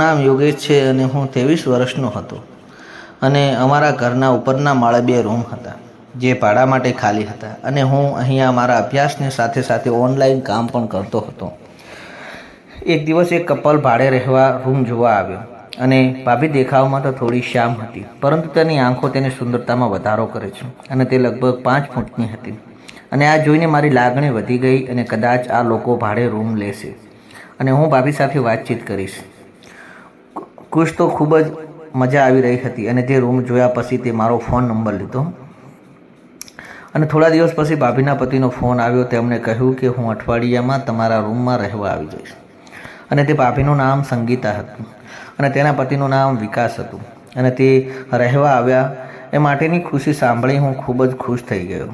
નામ યોગેશ છે અને હું ત્રેવીસ વર્ષનો હતો. અને અમારા ઘરના ઉપરના માળે બે રૂમ હતા, જે ભાડા માટે ખાલી હતા. અને હું અહીંયા મારા અભ્યાસની સાથે સાથે ઓનલાઈન કામ પણ કરતો હતો. એક દિવસ એક કપલ ભાડે રહેવા રૂમ જોવા આવ્યો અને ભાભી દેખાવમાં તો થોડી શ્યામ હતી, પરંતુ તેની આંખો તેની સુંદરતામાં વધારો કરે છે અને તે લગભગ પાંચ ફૂટની હતી. અને આ જોઈને મારી લાગણી વધી ગઈ અને કદાચ આ લોકો ભાડે રૂમ લેશે. અને હું ભાભી સાથે વાતચીત કરીશ. ખુશ તો ખૂબ જ મજા આવી રહી હતી અને તે રૂમ જોયા પછી તે મારો ફોન નંબર લીધો. અને થોડા દિવસ પછી ભાભીના પતિનો ફોન આવ્યો, તેમણે કહ્યું કે હું અઠવાડિયામાં તમારા રૂમમાં રહેવા આવી જઈશ. અને તે ભાભીનું નામ સંગીતા હતું અને તેના પતિનું નામ વિકાસ હતું. અને તે રહેવા આવ્યા એ માટેની ખુશી સાંભળી હું ખૂબ જ ખુશ થઈ ગયો.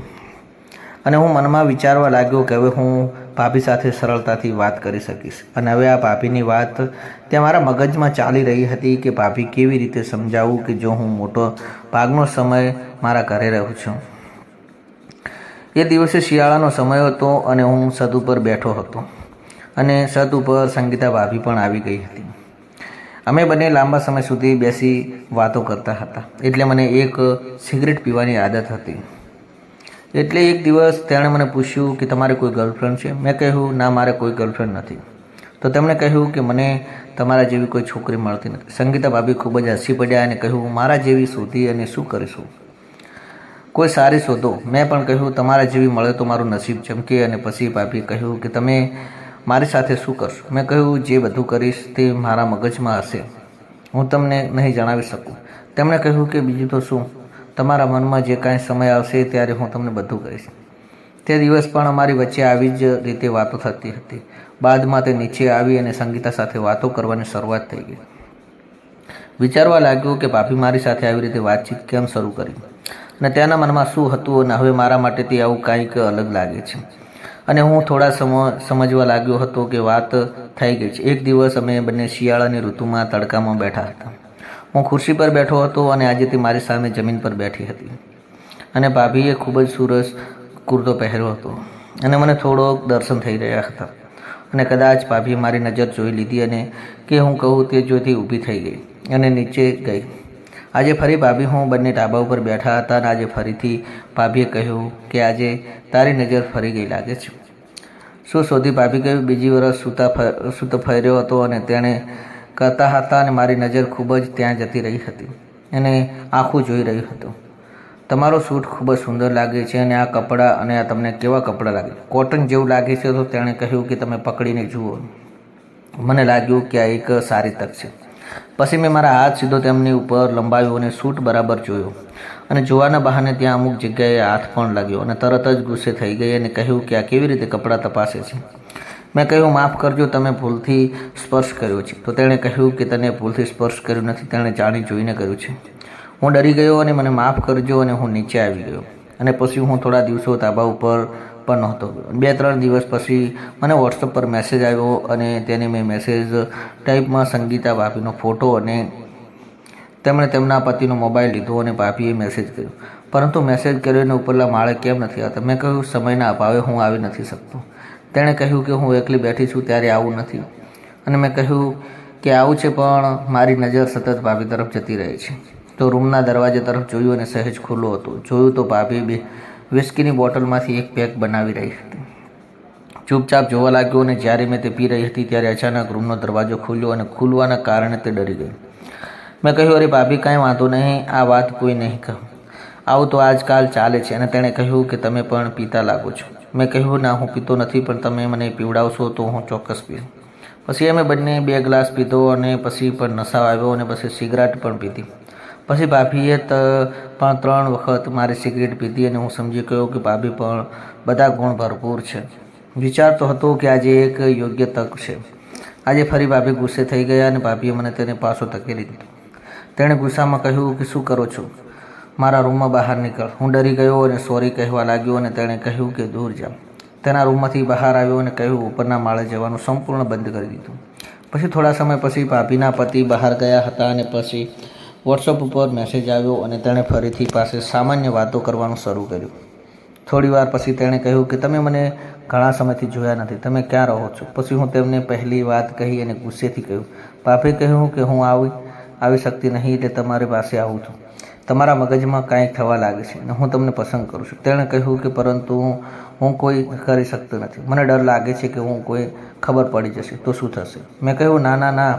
અને હું મનમાં વિચારવા લાગ્યો કે હવે હું ભાભી સાથે સરળતાથી વાત કરી શકીશ. અને હવે આ ભાભીની વાત ત્યાં મારા મગજમાં ચાલી રહી હતી કે ભાભી કેવી રીતે સમજાવું કે જો હું મોટો ભાગનો સમય મારા ઘરે રહું છું. એ દિવસે શિયાળાનો સમય હતો અને હું સદ ઉપર બેઠો હતો. અને સદ ઉપર સંગીતા ભાભી પણ આવી ગઈ હતી. અમે બંને લાંબા સમય સુધી બેસી વાતો કરતા હતા. એટલે મને એક સિગરેટ પીવાની આદત હતી. એટલે એક દિવસ તેણે મને પૂછ્યું કે તમારે કોઈ ગર્લફ્રેન્ડ છે? મેં કહ્યું, ના, મારે કોઈ ગર્લફ્રેન્ડ નથી. તો તેમણે કહ્યું કે મને તમારા જેવી કોઈ છોકરી મળતી નથી. સંગીતા ભાભી ખૂબ જ હસી પડ્યા અને કહ્યું, મારા જેવી શોધી અને શું કરીશું? કોઈ સારી શોધો. મેં પણ કહ્યું, તમારા જેવી મળે તો મારું નસીબ ચમકે. અને પછી ભાભીએ કહ્યું કે, તમે મારી સાથે શું કરશો? મેં કહ્યું, જે બધું કરીશ તે મારા મગજમાં હશે. હું તમને નહીં જણાવી શકું. તેમણે કહ્યું કે, બીજું તો શું? તમારા મનમાં જે કાંઈ સમય આવશે ત્યારે હું તમને બધું કહીશ. તે દિવસ પણ અમારી વચ્ચે આવી જ રીતે વાતો થતી હતી. બાદમાં તે નીચે આવી અને સંગીતા સાથે વાતો કરવાની શરૂઆત થઈ ગઈ. વિચારવા લાગ્યું કે ભાભી મારી સાથે આવી રીતે વાતચીત કેમ શરૂ કરી? અને તેના મનમાં શું હતું અને હવે મારા માટે તે આવું કાંઈક અલગ લાગે છે? અને હું થોડા સમ, સમજવા લાગ્યો હતો કે વાત થઈ ગઈ છે. એક દિવસ અમે બંને શિયાળાની ઋતુમાં તડકામાં બેઠા હતા. હું ખુરશી પર બેઠો હતો અને આજે તે મારી સામે જમીન પર બેઠી હતી. અને ભાભીએ ખૂબ જ સુરસ કુર્તો પહેર્યો હતો અને મને થોડોક દર્શન થઈ રહ્યા હતા. અને કદાચ ભાભીએ મારી નજર જોઈ લીધી અને કે હું કહું તે જોઈથી ઊભી થઈ ગઈ અને નીચે ગઈ. આજે ફરી ભાભી હું બંને ઢાબા ઉપર બેઠા હતા અને આજે ફરીથી ભાભીએ કહ્યું કે આજે તારી નજર ફરી ગઈ લાગે છે. શું શોધી ભાભી કહ્યું? બીજી વરસ સૂતા સૂતો ફર્યો હતો અને તેણે કરતા હતા અને મારી નજર ખૂબ જ ત્યાં જતી રહી હતી અને આખું જોઈ રહ્યું હતું. તમારો સૂટ ખૂબ જ સુંદર લાગે છે અને આ કપડાં અને આ તમને કેવા કપડાં લાગે? કોટન જેવું લાગે છે તો તેણે કહ્યું કે તમે પકડીને જુઓ. મને લાગ્યું કે આ એક સારી તક છે. પછી મેં મારા હાથ સીધો તેમની ઉપર લંબાવ્યો અને સૂટ બરાબર જોયો. અને જોવાના બહાને ત્યાં અમુક જગ્યાએ હાથ પણ લાગ્યો અને તરત જ ગુસ્સે થઈ ગઈ અને કહ્યું કે આ કેવી રીતે કપડાં તપાસે છે? મેં કહ્યું, માફ કરજો, તમે ભૂલથી સ્પર્શ કર્યો છે. તો તેણે કહ્યું કે, તને ભૂલથી સ્પર્શ કર્યો નથી. તેણે જાણી જોઈને કર્યું છે, હું ડરી ગયો અને મને માફ કરજો અને હું નીચે આવી ગયો. અને પછી હું થોડા દિવસો તાબા ઉપર પણ નહોતો બે ત્રણ દિવસ પછી મને વોટ્સઅપ પર મેસેજ આવ્યો અને તેને મેં મેસેજ ટાઈપમાં સંગીતા ભાભીનો ફોટો અને તેમણે તેમના પતિનો મોબાઈલ લીધો અને ભાભીએ મેસેજ કર્યો. પરંતુ મેસેજ કર્યો અને ઉપરલા માળે કેમ નથી આવતા? મેં કહ્યું, સમયના અભાવે હું આવી નથી શકતો. તેણે કહ્યું કે હું એકલી બેઠી છું, ત્યારે આવું નથી. અને મેં કહ્યું કે આવું છે, પણ મારી નજર સતત ભાભી તરફ જતી રહે છે. તો રૂમના દરવાજા તરફ જોયું અને સહેજ ખુલ્લો હતો. જોયું તો ભાભી બે વિસ્કીની બોટલમાંથી એક પેક બનાવી રહી હતી. ચૂપચાપ જોવા લાગ્યો અને જ્યારે મેં તે પી રહી હતી, ત્યારે અચાનક રૂમનો દરવાજો ખુલ્યો અને ખુલવાના કારણે તે ડરી ગઈ મેં કહ્યું, અરે ભાભી, કાંઈ વાંધો નહીં, આ વાત કોઈ નહીં કહું. આવું તો આજકાલ ચાલે છે અને તેણે કહ્યું કે તમે પણ પીતા લાગો છો. મેં કહ્યું, ના, હું પીતો નથી, પણ તમે મને પીવડાવશો તો હું ચોક્કસ પીશ પછી અમે બંને બે ગ્લાસ પીધો અને પછી પણ નશા આવ્યો અને પછી સિગરેટ પણ પીધી. પછી ભાભીએ ત, પણ ત્રણ વખત મારી સિગરેટ પીધી અને હું સમજી ગયો કે ભાભી પણ બધા ગુણ ભરપૂર છે. વિચારતો હતો કે આજે એક યોગ્ય તક છે. આજે ફરી ભાભી ગુસ્સે થઈ ગયા અને ભાભીએ મને તેને પાછો ધકેલી દીધો. તેણે ગુસ્સામાં કહ્યું કે શું કરો છો? મારા રૂમમાં બહાર નીકળ. હું ડરી ગયો અને સોરી કહેવા લાગ્યો અને તેણે કહ્યું કે, દૂર જા. તેના રૂમમાંથી બહાર આવ્યો અને કહ્યું, ઉપરના માળે જવાનું સંપૂર્ણ બંધ કરી દીધું. પછી થોડા સમય પછી ભાભીના પતિ બહાર ગયા હતા અને પછી વોટ્સઅપ ઉપર મેસેજ આવ્યો અને તેણે ફરીથી પાસે સામાન્ય વાતો કરવાનું શરૂ કર્યું. થોડી વાર પછી તેણે કહ્યું કે, તમે મને ઘણા સમયથી જોયા નથી. તમે ક્યાં રહો છો? પછી હું તેમને પહેલી વાત કહી અને ગુસ્સેથી કહ્યું પાપે કહ્યું કે હું આવી આવી શકતી નહીં એટલે તમારી પાસે આવું છું. તમારા મગજમાં કાંઈક થવા લાગે છે અને હું તમને પસંદ કરું છું. તેણે કહ્યું કે પરંતુ હું હું કોઈ કરી શકતો નથી. મને ડર લાગે છે કે હું કોઈ ખબર પડી જશે તો શું થશે? મેં કહ્યું, ના ના ના,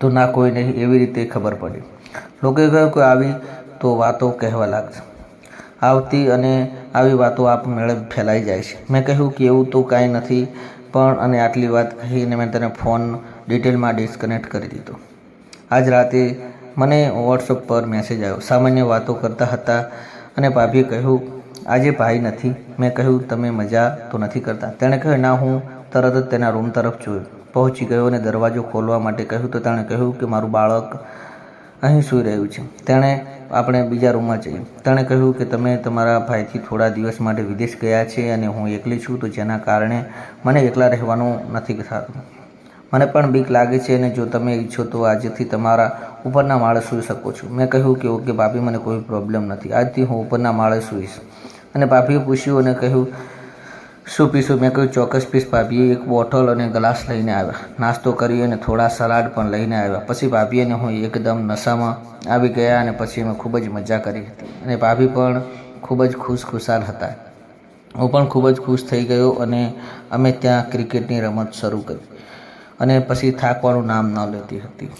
તો ના કોઈ નહીં. એવી રીતે ખબર પડી. લોકોએ કહ્યું કે આવી તો વાતો કહેવા લાગશે. આવતી અને આવી વાતો આપમેળે ફેલાઈ જાય છે. મેં કહ્યું કે એવું તો કાંઈ નથી, પણ અને આટલી વાત કહીને મેં તેને ફોન ડિટેલમાં ડિસ્કનેક્ટ કરી દીધો. આજ રાતે મને વોટ્સઅપ પર મેસેજ આવ્યો. સામાન્ય વાતો કરતા હતા અને ભાભીએ કહ્યું, આજે ભાઈ નથી. મેં કહ્યું, તમે મજા તો નથી કરતા. તેણે કહ્યું, ના, હું તરત જ તેના રૂમ તરફ જોયું. પહોંચી ગયો અને દરવાજો ખોલવા માટે કહ્યું તો તેણે કહ્યું કે, મારું બાળક અહીં સૂઈ રહ્યું છે. તેણે આપણે બીજા રૂમમાં જઈએ. તેણે કહ્યું કે, તમે તમારા ભાઈથી થોડા દિવસ માટે વિદેશ ગયા છે અને હું એકલી છું, તો જેના કારણે મને એકલા રહેવાનું નથી થતું. મને પણ બીક લાગે છે અને જો તમે ઈચ્છો તો આજથી તમારા ઉપરના માળે સૂઈ શકો છો. મેં કહ્યું કે ઓકે ભાભી, મને કોઈ પ્રોબ્લેમ નથી. આજથી હું ઉપરના માળે સૂઈશ. અને ભાભીએ પૂછ્યું અને કહ્યું, શું પીશું? મેં કહ્યું, ચોક્કસ પીસ ભાભીએ. એક બોટલ અને ગ્લાસ લઈને આવ્યા. નાસ્તો કરી અને થોડા સલાડ પણ લઈને આવ્યા. પછી ભાભી અને હું એકદમ નશામાં આવી ગયા અને પછી અમે ખૂબ જ મજા કરી હતી. અને ભાભી પણ ખૂબ જ ખુશ ખુશાલ હતા. હું પણ ખૂબ જ ખુશ થઈ ગયો અને અમે ત્યાં ક્રિકેટની રમત શરૂ કરી. અને પછી થાકવાનું નામ ન લેતી હતી.